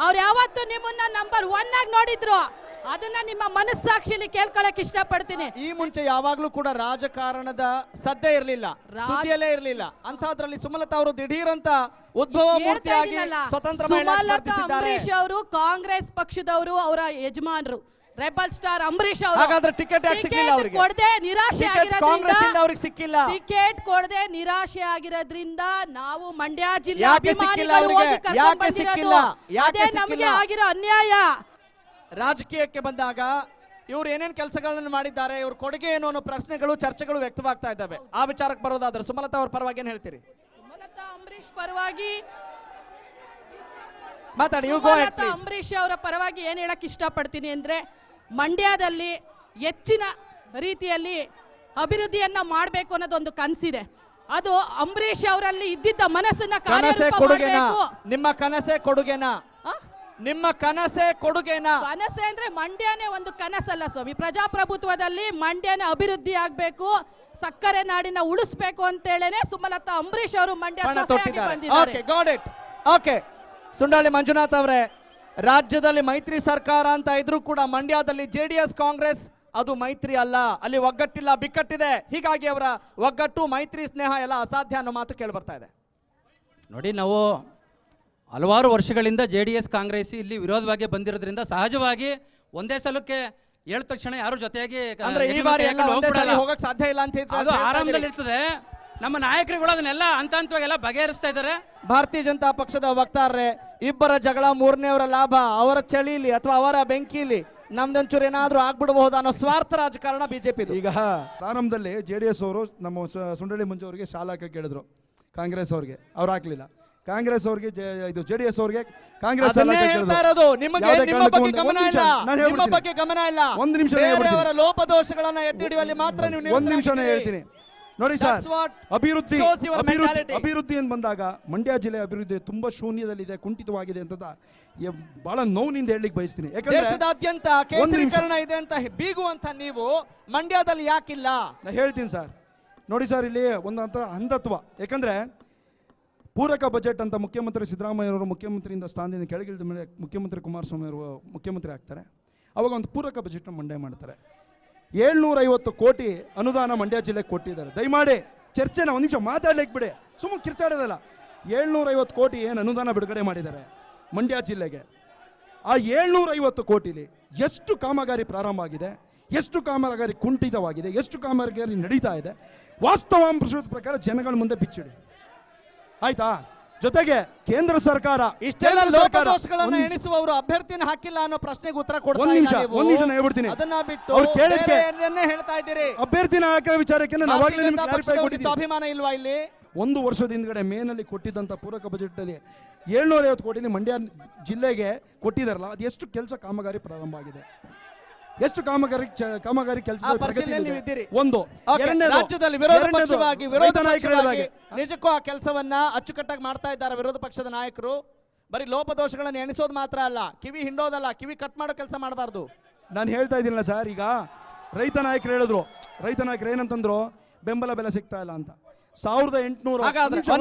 ಅವ್ರು ಯಾವತ್ತು ನಿಮ್ಮನ್ನ ನಂಬರ್ ಒನ್ ಆಗಿ ನೋಡಿದ್ರು. ಅದನ್ನ ನಿಮ್ಮ ಮನಸ್ಸಾಕ್ಷಿಲಿ ಕೇಳ್ಕೊಳಕ್ ಇಷ್ಟಪಡ್ತೀನಿ ಈ ಮುಂಚೆ ಯಾವಾಗ್ಲೂ ಕೂಡ ರಾಜಕಾರಣದ ಸದ್ದೆ ಇರಲಿಲ್ಲ ರಾಜ- ಇರ್ಲಿಲ್ಲ ಇರಲಿಲ್ಲ ಅಂತದ್ರಲ್ಲಿ ಸುಮಲತಾ ಅವರು ದಿಢೀರಂತ ಅಂತ ಉದ್ಭವ ಹೇಳ್ತಾ ಮೂರ್ತಿಯಾಗಿ ಇದೀನಲ್ಲ, ಸ್ವತಂತ್ರ ಮಹಿಳಾ ಸುಮಲತಾ ಸ್ಪರ್ಧಿಸಿದ್ದಾರೆ ಅಂಬರೀಷ್ ಅವರು ಕಾಂಗ್ರೆಸ್ ಪಕ್ಷದವರು ಅವರ ಯಜಮಾನರು ರೆಬಲ್ ಸ್ಟಾರ್ ಅಂಬರೀಷ್ ಅವರು ಹಾಗಾದ್ರೆ ಟಿಕೆಟ್ ಯಾಕೆ ಸಿಗ್ಲಿಲ್ಲ ಅವ್ರಿಗೆ? ಕೊಡದೆ ನಿರಾಶೆ ಟಿಕೆಟ್ ಕಾಂಗ್ರೆಸ್ ಇಂದ ಆಗಿರೋದ್ರಿಂದ ಅವ್ರಿಗೆ ಸಿಕ್ಕಿಲ್ಲ ಟಿಕೆಟ್ ಕೊಡದೆ ನಿರಾಶೆ ಆಗಿರೋದ್ರಿಂದ ನಾವು ಮಂಡ್ಯ ಜಿಲ್ಲೆ ಯಾಕೆ ಸಿಕ್ಕಿಲ್ಲ ಅಭಿಮಾನಿಗಳು ಹೋಗಿ ಅವ್ರಿಗೆ? ಕರ್ಕೊಂಡ್ ಯಾಕೆ ಬಂದಿರೋದು ಸಿಕ್ಕಿಲ್ಲ? ಯಾಕೆ ಅದೇ ನಮಗೆ ಸಿಕ್ಕಿಲ್ಲ? ಆಗಿರೋ ಅನ್ಯಾಯ ರಾಜಕೀಯಕ್ಕೆ ಬಂದಾಗ ಇವ್ರು ಏನೇನು ಕೆಲಸಗಳನ್ನು ಮಾಡಿದ್ದಾರೆ ಇವ್ರ ಕೊಡುಗೆ ಏನು ಅನ್ನೋ ಪ್ರಶ್ನೆಗಳು ಚರ್ಚೆಗಳು ವ್ಯಕ್ತವಾಗ್ತಾ ಇದ್ದಾವೆ. ಆ ವಿಚಾರಕ್ಕೆ ಬರೋದಾದ್ರೆ ಸುಮಲತಾ ಅವ್ರ ಪರವಾಗಿ ಏನು ಹೇಳ್ತೀರಿ? ಸುಮಲತಾ ಅಂಬರೀಷ್ ಪರವಾಗಿ ಮಾತಾಡಿ ಸುಮಲತಾ ಅಂಬರೀಷ್ ಅವರ ಪರವಾಗಿ ಏನ್ ಹೇಳಕ್ ಇಷ್ಟಪಡ್ತೀನಿ ಅಂದ್ರೆ ಮಂಡ್ಯದಲ್ಲಿ ಹೆಚ್ಚಿನ ರೀತಿಯಲ್ಲಿ ಅಭಿವೃದ್ಧಿಯನ್ನ ಮಾಡಬೇಕು ಅನ್ನೋದೊಂದು ಕನಸಿದೆ. ಅದು ಅಂಬರೀಷ್ ಅವರಲ್ಲಿ ಇದ್ದಿದ್ದ ಮನಸ್ಸನ್ನ ಕನಸೇ ಕಾರ್ಯರೂಪ ಕೊಡುಗೆನಾ ನಿಮ್ಮ ಕನಸೇ ಕೊಡುಗೆನಾ? ನಿಮ್ಮ ಕನಸೆ ಕೊಡುಗೆನಾ? ಕನಸೆ ಅಂದ್ರೆ ಮಂಡ್ಯನೇ ಒಂದು ಕನಸಲ್ಲ ಸ್ವಾಮಿ. ಪ್ರಜಾಪ್ರಭುತ್ವದಲ್ಲಿ ಮಂಡ್ಯನೇ ಅಭಿವೃದ್ಧಿ ಆಗ್ಬೇಕು ಸಕ್ಕರೆ ನಾಡಿನ ಉಳಿಸ್ಬೇಕು ಅಂತೇಳೇನೆ ಸುಮಲತಾ ಅಂಬರೀಶ್ ಅವರು ಮಂಡ್ಯ ಪಣ ಸೊಸೆಯಾಗಿ ತೊಟ್ಟಿದ್ದಾರೆ. ಬಂದಿದ್ದಾರೆ. ಓಕೆ ಗಾಡ್ ಇಟ್ ಓಕೆ ಸುಂಡಾಳಿ ಮಂಜುನಾಥ್ ಅವರೇ ರಾಜ್ಯದಲ್ಲಿ ಮೈತ್ರಿ ಸರ್ಕಾರ ಅಂತ ಇದ್ರೂ ಕೂಡ ಮಂಡ್ಯದಲ್ಲಿ ಜೆ ಡಿ ಎಸ್ ಕಾಂಗ್ರೆಸ್ ಅದು ಮೈತ್ರಿ ಅಲ್ಲ. ಅಲ್ಲಿ ಒಗ್ಗಟ್ಟಿಲ್ಲ ಬಿಕ್ಕಟ್ಟಿದೆ. ಹೀಗಾಗಿ ಅವರ ಒಗ್ಗಟ್ಟು ಮೈತ್ರಿ ಸ್ನೇಹ ಎಲ್ಲ ಅಸಾಧ್ಯ ಅನ್ನೋ ಮಾತು ಕೇಳಿ ಬರ್ತಾ ಇದೆ. ನೋಡಿ ನಾವು ಹಲವಾರು ವರ್ಷಗಳಿಂದ ಜೆ ಡಿ ಎಸ್ ಕಾಂಗ್ರೆಸ್ ಇಲ್ಲಿ ವಿರೋಧವಾಗಿ ಬಂದಿರೋದ್ರಿಂದ ಸಹಜವಾಗಿ ಒಂದೇ ಸಲಕ್ಕೆ ಹೇಳಿದ ತಕ್ಷಣ ಯಾರು ಜೊತೆಯಾಗಿ ಕ- ಅಂದ್ರೆ ಈ ಬಾರಿ ಕೈಯಾಗಿ ಒಂದೇ ಸಲ ಹೋಗಕ್ ಸಾಧ್ಯ ಇಲ್ಲ ಅಂತ ಆರಾಮದಲ್ಲಿ ಅದು ಆರಾಮದಲ್ಲಿ. ಇರ್ತದೆ ನಮ್ಮ ನಾಯಕರುಗಳು ಅದನ್ನೆಲ್ಲ ಹಂತ ಹಂತವಾಗೆಲ್ಲ ಬಗೆಹರಿಸ್ತಾ ಇದ್ದಾರೆ. ಭಾರತೀಯ ಜನತಾ ಪಕ್ಷದ ವಕ್ತಾರರೇ ಇಬ್ಬರ ಜಗಳ ಮೂರನೇವರ ಲಾಭ ಅವರ ಚಳಿಲಿ ಅಥವಾ ಅವರ ಬೆಂಕಿಲಿ ನಮ್ದೊಂಚೂರು ಏನಾದ್ರೂ ಆಗ್ಬಿಡಬಹುದು ಅನ್ನೋ ಸ್ವಾರ್ಥ ರಾಜಕಾರಣ ಬಿಜೆಪಿ ಈಗ ಪ್ರಾರಂಭದಲ್ಲಿ ಜೆ ಡಿ ಎಸ್ ಅವರು ನಮ್ಮ ಸುಂಡಳ್ಳಿ ಮುಂಜೆ ಅವರಿಗೆ ಶಾಲಾ ಕೇಳಿದ್ರು ಕಾಂಗ್ರೆಸ್ ಅವ್ರಿಗೆ. ಅವ್ರು ಹಾಕ್ಲಿಲ್ಲ. ಕಾಂಗ್ರೆಸ್ ಅವ್ರಿಗೆ ಇದು ಜೆ ಡಿ ಎಸ್ ಅವ್ರಿಗೆ ಕಾಂಗ್ರೆಸ್ ಅಂತ ಹೇಳ್ತಾ ಇರೋದು ನಿಮಗೆ ಯಾವುದೇ ನಿಮ್ಮ ಕಾರಣಕ್ಕೂ ಬಗ್ಗೆ ಒಂದು- ಗಮನ ಒಂದು ಇಲ್ಲ ನಿಮಿಷ, ನಾನು ನಿಮ್ಮ ಹೇಳ್ಬಿಡ್ತೀನಿ. ಬಗ್ಗೆ ಗಮನ ಇಲ್ಲ ಒಂದು ನಿಮಿಷ ನಾನು ಹೇಳ್ಬಿಡ್ತೀನಿ. ಲೋಪದೋಷಗಳನ್ನ ಎತ್ತಿ ಹಿಡಿಯುವಲ್ಲಿ ಮಾತ್ರ ನೀವು ಒಂದು ನಿಮಿಷನೇ ಹೇಳ್ತೀನಿ ನೋಡಿ ಸರ್ That's what ಅಭಿವೃದ್ಧಿ shows your ಅಭಿವೃದ್ಧಿ mentality. ಅಭಿವೃದ್ಧಿ ಅಂತ ಬಂದಾಗ ಮಂಡ್ಯ ಜಿಲ್ಲೆ ಅಭಿವೃದ್ಧಿ ತುಂಬಾ ಶೂನ್ಯದಲ್ಲಿದೆ ಕುಂಠಿತವಾಗಿದೆ ಅಂತ ಬಹಳ ನೋವಿನಿಂದ ಹೇಳಲಿಕ್ಕೆ ಬಯಸ್ತೀನಿ ಯಾಕಂದ್ರೆ ದೇಶದಾದ್ಯಂತ ಒಂದು ನಿಮಿಷ. ಕೇಸರೀಕರಣ ಇದೆ ಅಂತ ಬೀಗುವಂತ ನೀವು ಮಂಡ್ಯದಲ್ಲಿ ಯಾಕಿಲ್ಲ ನಾ ಹೇಳ್ತೀನಿ ಸರ್ ನೋಡಿ ಸರ್ ಇಲ್ಲಿ ಒಂದು ಅಂಧತ್ವ ಯಾಕಂದ್ರೆ ಪೂರಕ ಬಜೆಟ್ ಅಂತ ಮುಖ್ಯಮಂತ್ರಿ ಸಿದ್ದರಾಮಯ್ಯ ಅವರು ಮುಖ್ಯಮಂತ್ರಿಯಿಂದ ಸ್ಥಾನದಿಂದ ಕೆಳಗಿಳಿದ ಮೇಲೆ ಮುಖ್ಯಮಂತ್ರಿ ಕುಮಾರಸ್ವಾಮಿ ಅವರು ಮುಖ್ಯಮಂತ್ರಿ ಆಗ್ತಾರೆ. ಅವಾಗ ಒಂದು ಪೂರಕ ಬಜೆಟ್ನ ಮಂಡ್ಯ ಮಾಡ್ತಾರೆ. ಏಳ್ನೂರೈವತ್ತು ಕೋಟಿ ಅನುದಾನ ಮಂಡ್ಯ ಜಿಲ್ಲೆಗೆ ಕೊಟ್ಟಿದ್ದಾರೆ. ದಯಮಾಡಿ ಚರ್ಚೆನ ಒಂದು ನಿಮಿಷ ಮಾತಾಡ್ಲಿಕ್ಕೆ ಬಿಡಿ. ಸುಮ್ಮನೆ ಕಿರ್ಚಾಡೋದಲ್ಲ. ಏಳ್ನೂರ ಐವತ್ತು ಕೋಟಿ ಏನು ಅನುದಾನ ಬಿಡುಗಡೆ ಮಾಡಿದ್ದಾರೆ ಮಂಡ್ಯ ಜಿಲ್ಲೆಗೆ. ಆ ಏಳ್ನೂರ ಐವತ್ತು ಕೋಟಿಲಿ ಎಷ್ಟು ಕಾಮಗಾರಿ ಪ್ರಾರಂಭ ಆಗಿದೆ? ಎಷ್ಟು ಕಾಮಗಾರಿ ಕುಂಠಿತವಾಗಿದೆ? ಎಷ್ಟು ಕಾಮಗಾರಿ ನಡೀತಾ ಇದೆ? ವಾಸ್ತವಾಂಶದ ಪ್ರಕಾರ ಜನಗಳ ಮುಂದೆ ಬಿಚ್ಚಿಡಿ. ಆಯ್ತಾ ಜೊತೆಗೆ ಕೇಂದ್ರ ಸರ್ಕಾರ ಇಷ್ಟೆಲ್ಲ ಲೋಪದೋಷಗಳನ್ನ. ಎಣಿಸುವವರು ಅಭ್ಯರ್ಥಿನ ಹಾಕಿಲ್ಲ ಅನ್ನೋ ಪ್ರಶ್ನೆಗೆ ಉತ್ತರ ಕೊಡ್ತಾ ಒಂದ್ ನಿಮಿಷ. ಒಂದ್ ನಿಮಿಷ ನಾನು ಹೇಳ್ಬಿಡ್ತೀನಿ. ಅದನ್ನ ಬಿಟ್ಟು ಅವ್ರು ಕೇಳಿದ್ಕೆ- ಬೇರೆಯನ್ನೇ ಹೇಳ್ತಾ ಇದ್ದೀರಿ ಅಭ್ಯರ್ಥಿನ ಹಾಕೋ ವಿಚಾರಕ್ಕೆ ನಾನು ಅವಾಗಲೇ ನಿಮ್ಗೆ ಕ್ಲಾರಿಫೈ ಕೊಟ್ಟಿದ್ದೀನಿ ಸ್ವಾಭಿಮಾನ ಇಲ್ವಾ ಇಲ್ಲಿ ಒಂದು ವರ್ಷದ ಹಿಂದ್ಗಡೆ ಮೇನಲ್ಲಿ ಕೊಟ್ಟಿದ್ದಂಥ ಪೂರಕ ಬಜೆಟ್ನಲ್ಲಿ ಏಳ್ನೂರ ಐವತ್ತು ಕೋಟಿಲಿ ಮಂಡ್ಯ ಜಿಲ್ಲೆಗೆ ಕೊಟ್ಟಿದಾರಲ್ಲ ಅದು ಎಷ್ಟು ಕೆಲಸ ಕಾಮಗಾರಿ ಪ್ರಾರಂಭ ಆಗಿದೆ ಎಷ್ಟು ಕಾಮಗಾರಿ ಕಾಮಗಾರಿ ಕೆಲಸ. ಒಂದು. ರಾಜ್ಯದಲ್ಲಿ ವಿರೋಧ ಪಕ್ಷವಾಗಿ ವಿರೋಧ ನಾಯಕರಾಗಿ ನಾಯಕರು ನಿಜಕ್ಕೂ ಆ ಕೆಲಸವನ್ನ ಅಚ್ಚುಕಟ್ಟಾಗಿ ಮಾಡ್ತಾ ಇದ್ದಾರೆ ವಿರೋಧ ಪಕ್ಷದ ನಾಯಕರು. ಬರೀ ಲೋಪದೋಷಗಳನ್ನು ಎಣಿಸೋದು ಮಾತ್ರ ಅಲ್ಲ ಕಿವಿ ಹಿಂಡೋದಲ್ಲ ಕಿವಿ ಕಟ್ ಮಾಡೋ ಕೆಲಸ ಮಾಡಬಾರ್ದು. ನಾನು ಹೇಳ್ತಾ ಇದ್ದೀನಲ್ಲ ಸರ್ ಈಗ ರೈತ ನಾಯಕರು ಹೇಳಿದ್ರು. ರೈತ ನಾಯಕರು ಏನಂತಂದ್ರು? ಬೆಂಬಲ ಬೆಲೆ ಸಿಗ್ತಾ ಇಲ್ಲ ಅಂತ. ಸಾವಿರದ ಎಂಟುನೂರು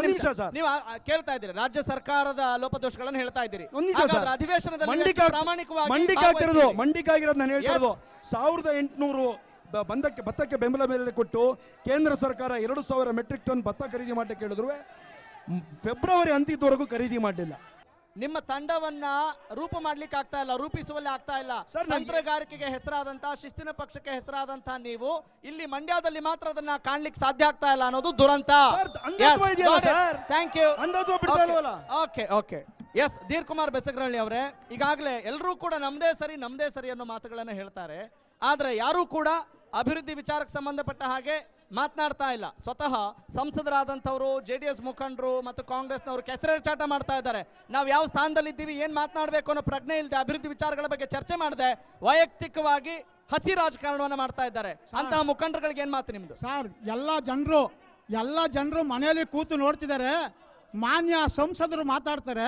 ನಿಮಿಷ ಸರ್ ನೀವು ಕೇಳ್ತಾ ಇದ್ದೀರಿ? ರಾಜ್ಯ ಸರ್ಕಾರದ ಲೋಪದೋಷಗಳನ್ನು ಹೇಳ್ತಾ ಇದ್ದೀರಿ. ಒಂದ್ ನಿಮಿಷ ಹಾಗಾದ್ರೆ ಸರ್ ಅಧಿವೇಶನದಲ್ಲಿ ಮಂಡಿಕ ಪ್ರಾಮಾಣಿಕವಾಗಿ ನಾನು ಹೇಳ್ತಾ ಇರೋದು. ಸಾವಿರದ ಎಂಟುನೂರು ಬಂದಕ್ಕೆ ಭತ್ತಕ್ಕೆ ಬೆಂಬಲ ಬೆಲೆ ಕೊಟ್ಟು ಕೇಂದ್ರ ಸರ್ಕಾರ ಎರಡು ಸಾವಿರ ಮೆಟ್ರಿಕ್ ಟನ್ ಭತ್ತ ಖರೀದಿ ಮಾಡಕ್ಕೆ ಹೇಳಿದ್ರು. ಫೆಬ್ರವರಿ ಅಂತ್ಯದವರೆಗೂ ಖರೀದಿ ಮಾಡಲಿಲ್ಲ. ನಿಮ್ಮ ತಂಡವನ್ನ ರೂಪ ಮಾಡ್ಲಿಕ್ಕೆ ಆಗ್ತಾ ಇಲ್ಲ ರೂಪಿಸುವಲ್ಲಿ ಆಗ್ತಾ ಇಲ್ಲ. ಸರ್, ತಂತ್ರಗಾರಿಕೆಗೆ ಹೆಸರಾದಂತಹ ಶಿಸ್ತಿನ ಪಕ್ಷಕ್ಕೆ ಹೆಸರಾದಂತಹ ನೀವು ಇಲ್ಲಿ ಮಂಡ್ಯದಲ್ಲಿ ಮಾತ್ರ ಅದನ್ನ ಕಾಣ್ಲಿಕ್ಕೆ ಸಾಧ್ಯ ಆಗ್ತಾ ಇಲ್ಲ ಅನ್ನೋದು ದುರಂತ. ಸರ್, ಅಂಧತ್ವ ಇದೆಯಲ್ಲ ಸರ್? ಥ್ಯಾಂಕ್ ಯು ಅಂದಾಜು ಬಿಡ್ತಾ ಇಲ್ವಲ್ಲ? Okay okay S Dheer Kumar Besagarahalli ಅವರೇ ಈಗಾಗಲೇ ಎಲ್ಲರೂ ಕೂಡ ನಮ್ದೇ ಸರಿ ನಮ್ದೇ ಸರಿ ಅನ್ನೋ ಮಾತುಗಳನ್ನ ಹೇಳ್ತಾರೆ. ಆದ್ರೆ ಯಾರೂ ಕೂಡ ಅಭಿವೃದ್ಧಿ ವಿಚಾರಕ್ಕೆ ಸಂಬಂಧಪಟ್ಟ ಹಾಗೆ ಮಾತನಾಡ್ತಾ ಇಲ್ಲ. ಸ್ವತಃ ಸಂಸದರಾದಂಥವರು ಜೆ ಡಿ ಎಸ್ ಮುಖಂಡರು ಮತ್ತು ಕಾಂಗ್ರೆಸ್ನವರು ಕೆಸರೆಚಾಟ ಮಾಡ್ತಾ ಇದ್ದಾರೆ. ನಾವು ಯಾವ ಸ್ಥಾನದಲ್ಲಿದ್ದೀವಿ ಏನು ಮಾತನಾಡಬೇಕು ಅನ್ನೋ ಪ್ರಜ್ಞೆ ಇಲ್ಲದೆ ಅಭಿವೃದ್ಧಿ ವಿಚಾರಗಳ ಬಗ್ಗೆ ಚರ್ಚೆ ಮಾಡದೆ ವೈಯಕ್ತಿಕವಾಗಿ ಹಸಿ ರಾಜಕಾರಣವನ್ನು ಮಾಡ್ತಾ ಇದ್ದಾರೆ. ಅಂತಹ ಮುಖಂಡರುಗಳಿಗೆ ಏನು ಮಾತು ನಿಮ್ದು? ಸರ್ ಎಲ್ಲ ಜನರು ಎಲ್ಲ ಜನರು ಮನೆಯಲ್ಲಿ ಕೂತು ನೋಡ್ತಿದ್ದಾರೆ. ಮಾನ್ಯ ಸಂಸದರು ಮಾತಾಡ್ತಾರೆ.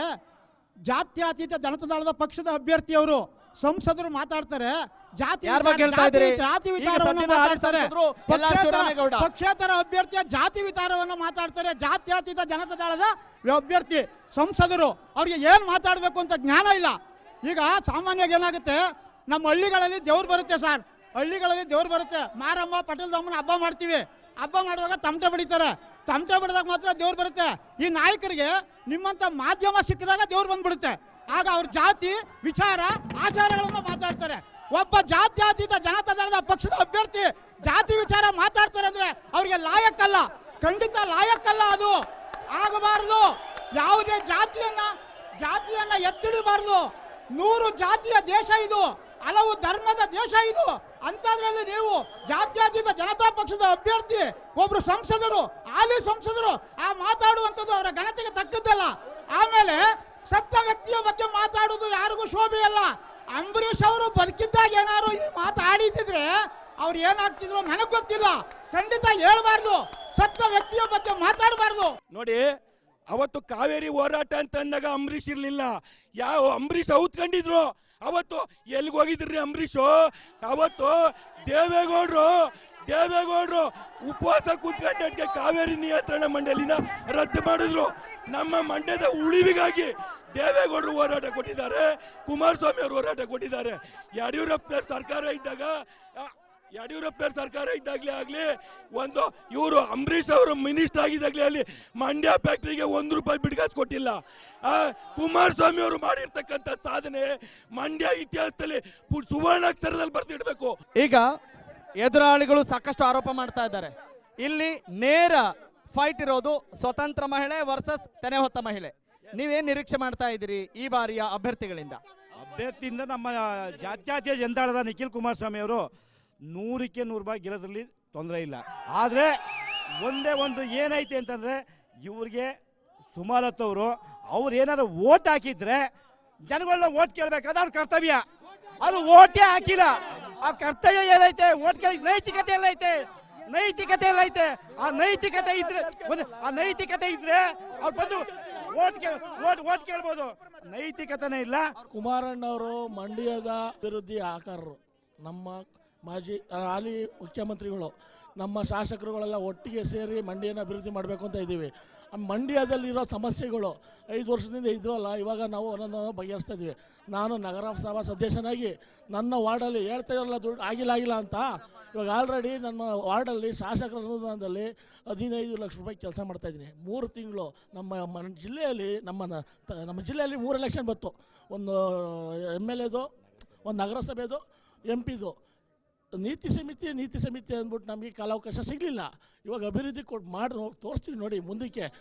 ಜಾತ್ಯತೀತ ಜನತಾದಳದ ಪಕ್ಷದ ಅಭ್ಯರ್ಥಿಯವರು ಸಂಸದರು ಮಾತಾಡ್ತಾರೆ ಜಾತಿ ಯಾರ್ ಬಗ್ಗೆ ಹೇಳ್ತಾ ಇದ್ದೀರಿ? ಜಾತಿ- ಜಾತಿ ಈಗ ವಿಚಾರವನ್ನು ಸದ್ಯದ ಹಾಲಿ ಮಾತಾಡ್ತಾರೆ. ಸಂಸದರು ಎಲ್ ಪಕ್ಷೇತರ- ಶಿವರಾಮೇಗೌಡ. ಪಕ್ಷೇತರ ಅಭ್ಯರ್ಥಿಯ ಜಾತಿ ವಿಚಾರವನ್ನು ಮಾತಾಡ್ತಾರೆ ಜಾತ್ಯತೀತ ಜನತಾದಳದ ಅಭ್ಯರ್ಥಿ ಸಂಸದರು. ಅವ್ರಿಗೆ ಏನು ಮಾತಾಡಬೇಕು ಅಂತ ಜ್ಞಾನ ಇಲ್ಲ. ಈಗ ಸಾಮಾನ್ಯವಾಗಿ ಏನಾಗುತ್ತೆ ನಮ್ಮ ಹಳ್ಳಿಗಳಲ್ಲಿ ದೇವ್ರು ಬರುತ್ತೆ ಸರ್. ಹಳ್ಳಿಗಳಲ್ಲಿ ದೇವ್ರು ಬರುತ್ತೆ. ಮಾರಮ್ಮ ಪಟೇಲ್ ಪಟೇಲ್ದಮ್ಮನ ಹಬ್ಬ ಮಾಡ್ತೀವಿ. ಹಬ್ಬ ಮಾಡುವಾಗ ತಮಟೆ ಬಡಿತಾರೆ. ತಮಟೆ ಬಡಿದಾಗ ಮಾತ್ರ ದೇವ್ರು ಬರುತ್ತೆ. ಈ ನಾಯಕರಿಗೆ ನಿಮ್ಮಂತ ಮಾಧ್ಯಮ ಸಿಕ್ಕಿದಾಗ ದೇವ್ರು ಬಂದ್ಬಿಡುತ್ತೆ. ಆಗ ಅವ್ರ ಜಾತಿ, ವಿಚಾರ, ಆಚಾರಗಳನ್ನು ಮಾತಾಡ್ತಾರೆ. ಒಬ್ಬ ಜಾತ್ಯಾತೀತ ಜನತಾ ದಳದ ಪಕ್ಷದ ಅಭ್ಯರ್ಥಿ ಜಾತಿ, ವಿಚಾರ ಮಾತಾಡ್ತಾರೆ ಅಂದ್ರೆ ಅವ್ರಿಗೆ ಲಾಯಕ್ಕಲ್ಲ. ಖಂಡಿತ ಲಾಯಕ್ಕಲ್ಲ ಅದು. ಆಗಬಾರದು. ಯಾವುದೇ ಜಾತಿಯನ್ನ ಜಾತಿಯನ್ನ ಎತ್ತಿಡಬಾರದು. ನೂರು ಜಾತಿಯ ದೇಶ ಇದು. ಹಲವು ಧರ್ಮದ ದೇಶ ಇದು. ಅಂತದ್ರಲ್ಲಿ ನೀವು ಜಾತ್ಯಾತೀತ ಜನತಾ ಪಕ್ಷದ ಅಭ್ಯರ್ಥಿ, ಒಬ್ರು ಸಂಸದರು, ಹಾಲಿ ಸಂಸದರು, ಆ ಮಾತಾಡುವಂಥದ್ದು ಅವರ ಘನತೆಗೆ ತಕ್ಕದ್ದಲ್ಲ. ಆಮೇಲೆ ಸತ್ತ ವ್ಯಕ್ತಿಯ ಬಗ್ಗೆ ಮಾತಾಡೋದು ಯಾರಿಗೂ ಶೋಭೆ ಅಲ್ಲ ಅಂಬರೀಷ್ ಅವರು ಬದುಕಿದ್ದಾಗ ಏನಾದ್ರು ಈ ಮಾತಾಡಿದ್ರೆ ಅವ್ರು ಏನಾಗ್ತಿದ್ರು ನನಗೆ ಗೊತ್ತಿಲ್ಲ. ಖಂಡಿತ ಹೇಳ್ಬಾರ್ದು. ಸತ್ಯ ವ್ಯಕ್ತಿಯ ಬಗ್ಗೆ ಮಾತಾಡಬಾರ್ದು. ನೋಡಿ, ಅವತ್ತು ಕಾವೇರಿ ಹೋರಾಟ ಅಂತ ಅಂದಾಗ ಅಂಬರೀಷ್ ಇರಲಿಲ್ಲ. ಯಾವ ಅಂಬರೀಷ್ ಔತ್ಕೊಂಡಿದ್ರು. ಅವತ್ತು ಎಲ್ಲಿಗೆ ಹೋಗಿದ್ರಿ ಅಂಬರೀಷು? ಅವತ್ತು ದೇವೇಗೌಡರು ದೇವೇಗೌಡರು ಉಪವಾಸ ಕೂತ್ಕೊಂಡಕ್ಕೆ ಕಾವೇರಿ ನಿಯಂತ್ರಣ ಮಂಡಳಿನ ರದ್ದು ಮಾಡಿದ್ರು. ನಮ್ಮ ಮಂಡ್ಯದ ಉಳಿವಿಗಾಗಿ ದೇವೇಗೌಡರು ಹೋರಾಟ ಕೊಟ್ಟಿದ್ದಾರೆ, ಕುಮಾರಸ್ವಾಮಿ ಅವರು ಹೋರಾಟ ಕೊಟ್ಟಿದ್ದಾರೆ. ಯಡಿಯೂರಪ್ಪನವ್ರ ಸರ್ಕಾರ ಇದ್ದಾಗ ಯಡಿಯೂರಪ್ಪ ಸರ್ಕಾರ ಇದ್ದಾಗಲೇ ಆಗಲಿ, ಒಂದು ಇವರು ಅಂಬರೀಷ್ ಅವರು ಮಿನಿಸ್ಟರ್ ಆಗಿದ್ದಾಗಲೇ ಅಲ್ಲಿ ಮಂಡ್ಯ ಫ್ಯಾಕ್ಟ್ರಿಗೆ ಒಂದು ರೂಪಾಯಿ ಬಿಡ್ಗಾಸ್ ಕೊಟ್ಟಿಲ್ಲ. ಕುಮಾರಸ್ವಾಮಿ ಅವರು ಮಾಡಿರ್ತಕ್ಕಂಥ ಸಾಧನೆ ಮಂಡ್ಯ ಇತಿಹಾಸದಲ್ಲಿ ಸುವರ್ಣಾಕ್ಷರದಲ್ಲಿ ಬರೆದಿಡಬೇಕು. ಈಗ ಎದುರಾಳಿಗಳು ಸಾಕಷ್ಟು ಆರೋಪ ಮಾಡ್ತಾ ಇದ್ದಾರೆ. ಇಲ್ಲಿ ನೇರ ಫೈಟ್ ಇರೋದು ಸ್ವತಂತ್ರ ಮಹಿಳೆ ವರ್ಸಸ್ ತೆನೆ ಹೊತ್ತ ಮಹಿಳೆ. ನೀವೇನ್ ನಿರೀಕ್ಷೆ ಮಾಡ್ತಾ ಇದ್ದೀರಿ ಈ ಬಾರಿಯ ಅಭ್ಯರ್ಥಿಗಳಿಂದ? ಅಭ್ಯರ್ಥಿಯಿಂದ ನಮ್ಮ ಜಾತ್ಯತೀತ ಜನತಾಳದ ನಿಖಿಲ್ ಕುಮಾರಸ್ವಾಮಿ ಅವರು ನೂರಕ್ಕೆ ನೂರು ರೂಪಾಯಿ ಗೆಲ್ಲೋದ್ರಲ್ಲಿ ತೊಂದರೆ ಇಲ್ಲ. ಆದರೆ ಒಂದೇ ಒಂದು ಏನೈತೆ ಅಂತಂದರೆ ಇವ್ರಿಗೆ ಸುಮಾರತ್ತವರು ಅವ್ರು ಏನಾದ್ರು ಓಟ್ ಹಾಕಿದ್ರೆ ಜನಗಳನ್ನ ಓಟ್ ಕೇಳಬೇಕಾದ್ರೆ ಅವ್ರ ಕರ್ತವ್ಯ. ಅದು ಓಟೇ ಹಾಕಿಲ್ಲ. ಆ ಕರ್ತವ್ಯ ಏನೈತೆ? ಓಟ್ ನೈತಿಕತೆ ಎಲ್ಲೈತೆ ನೈತಿಕತೆ ಎಲ್ಲೈತೆ ಆ ನೈತಿಕತೆ ಇದ್ರೆ ಆ ನೈತಿಕತೆ ಇದ್ರೆ ಅವ್ರು ಬಂದು ಓಟ್ ಓಟ್ ಓಟ್ ಕೇಳ್ಬೋದು. ನೈತಿಕತೆನೇ ಇಲ್ಲ. ಕುಮಾರಣ್ಣವರು ಮಂಡ್ಯದ ಅಭಿವೃದ್ಧಿ ಆಕಾರರು. ನಮ್ಮ ಮಾಜಿ ಹಾಲಿ ಮುಖ್ಯಮಂತ್ರಿಗಳು, ನಮ್ಮ ಶಾಸಕರುಗಳೆಲ್ಲ ಒಟ್ಟಿಗೆ ಸೇರಿ ಮಂಡ್ಯನ ಅಭಿವೃದ್ಧಿ ಮಾಡಬೇಕು ಅಂತ ಇದ್ದೀವಿ. ಮಂಡ್ಯದಲ್ಲಿರೋ ಸಮಸ್ಯೆಗಳು, ಐದು ವರ್ಷದಿಂದ ಇದ್ವಲ್ಲ, ಇವಾಗ ನಾವು ಒಂದೊಂದು ಬಗೆಹರಿಸ್ತಾ ಇದ್ದೀವಿ. ನಾನು ನಗರಸಭಾ ಸದಸ್ಯನಾಗಿ, ನನ್ನ ವಾರ್ಡಲ್ಲಿ ಹೇಳ್ತಾ ಇರಲ್ಲ ದುಡ್ಡು ಆಗಿಲ್ಲ ಆಗಿಲ್ಲ ಅಂತ. ಇವಾಗ ಆಲ್ರೆಡಿ ನನ್ನ ವಾರ್ಡಲ್ಲಿ ಶಾಸಕರ ಅನುದಾನದಲ್ಲಿ ಹದಿನೈದು ಲಕ್ಷ ರೂಪಾಯಿ ಕೆಲಸ ಮಾಡ್ತಾ ಇದ್ದೀನಿ. ಮೂರು ತಿಂಗಳು ನಮ್ಮ ಜಿಲ್ಲೆಯಲ್ಲಿ, ನಮ್ಮ ನಮ್ಮ ಜಿಲ್ಲೆಯಲ್ಲಿ ಮೂರು ಎಲೆಕ್ಷನ್ ಬಂತು. ಒಂದು ಎಂ ಎಲ್ ಎದು, ಒಂದು ನಗರಸಭೆದು, ಎಂ ಪಿದು. ನೀತಿ ಸಮಿತಿ ನೀತಿ ಸಮಿತಿ ಅಂದ್ಬಿಟ್ಟು ನಮಗೆ ಕಾಲಾವಕಾಶ ಸಿಗಲಿಲ್ಲ. ಇವಾಗ ಅಭಿವೃದ್ಧಿ ಕೊಟ್ಟು ಮಾಡಿ ತೋರಿಸ್ತೀವಿ ನೋಡಿ, ಮುಂದಕ್ಕೆ.